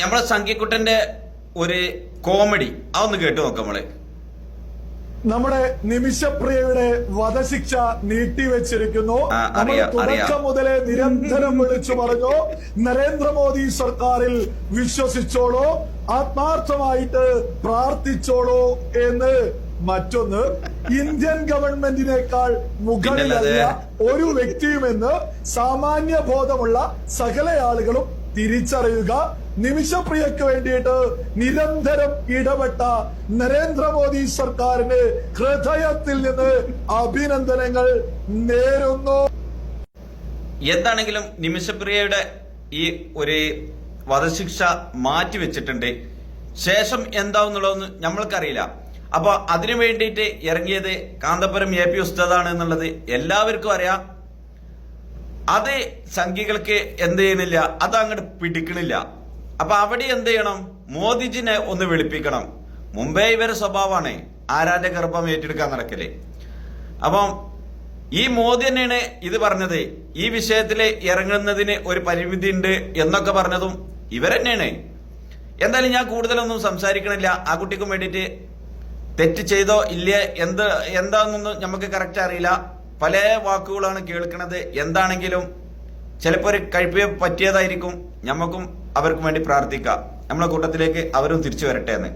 നമ്മളെ സംഖ്യക്കുട്ടന്റെ ഒരു കോമഡി അതൊന്ന് കേട്ടു നോക്കാം നമ്മൾ. നമ്മുടെ നിമിഷപ്രിയയുടെ വധശിക്ഷ നീട്ടിവെച്ചിരിക്കുന്നു. നമ്മൾ. തുടക്കം മുതലേ നിരന്തരം വിളിച്ചു പറഞ്ഞു. നരേന്ദ്രമോദി സർക്കാരിൽ വിശ്വസിച്ചോളൂ ആത്മാർത്ഥമായിട്ട് പ്രാർത്ഥിച്ചോളൂ എന്ന് മറ്റൊന്ന് ഇന്ത്യൻ ഗവൺമെന്റിനേക്കാൾ മുകളിലല്ല ഒരു വ്യക്തിയുമെന്ന് സാമാന്യ ബോധമുള്ള സകല ആളുകളും തിരിച്ചറിയുക. നിമിഷപ്രിയക്ക് വേണ്ടിയിട്ട് നിരന്തരം ഇടപെട്ട നരേന്ദ്രമോദി സർക്കാരിന് ഹൃദയത്തിൽ നിന്ന് അഭിനന്ദനങ്ങൾ നേരുന്നു. എന്താണെങ്കിലും നിമിഷപ്രിയയുടെ ഈ ഒരു വധശിക്ഷ മാറ്റിവെച്ചിട്ടുണ്ട്. ശേഷം എന്താവുന്നുള്ളതെന്ന് നമ്മൾക്കറിയില്ല. അപ്പൊ അതിനു വേണ്ടിയിട്ട് ഇറങ്ങിയത് കാന്തപുരം എ പി ഉസ്താദാണ് എന്നുള്ളത് എല്ലാവർക്കും അറിയാം. അത് സംഖ്യകൾക്ക് എന്ത് ചെയ്യണില്ല അത് അങ്ങോട്ട് പിടിക്കണില്ല. അപ്പൊ അവിടെ എന്ത് ചെയ്യണം? മോദിജിനെ ഒന്ന് വിളിപ്പിക്കണം. മുംബൈ ഇവരെ സ്വഭാവമാണ്. ആരാന്റെ ഗർഭം ഏറ്റെടുക്കാൻ നടക്കൽ. അപ്പം ഈ മോദി തന്നെയാണ് ഇത് പറഞ്ഞത്. ഈ വിഷയത്തിൽ ഇറങ്ങുന്നതിന് ഒരു പരിമിതി ഉണ്ട് എന്നൊക്കെ പറഞ്ഞതും ഇവരെന്നെയാണ് എന്തായാലും ഞാൻ കൂടുതലൊന്നും സംസാരിക്കണില്ല. ആ കുട്ടിക്കും വേണ്ടിയിട്ട് തെറ്റ് ചെയ്തോ ഇല്ലേ? എന്ത് എന്താണെന്നൊന്നും നമുക്ക് കറക്റ്റ് അറിയില്ല. പല വാക്കുകളാണ് കേൾക്കുന്നത് എന്താണെങ്കിലും ചിലപ്പോൾ ഒരു കഴിപ്പേ പറ്റിയതായിരിക്കും. നമുക്കും അവർക്കും വേണ്ടി പ്രാർത്ഥിക്കാം. നമ്മളെ കൂട്ടത്തിലേക്ക് അവരും തിരിച്ചു വരട്ടെ എന്ന്.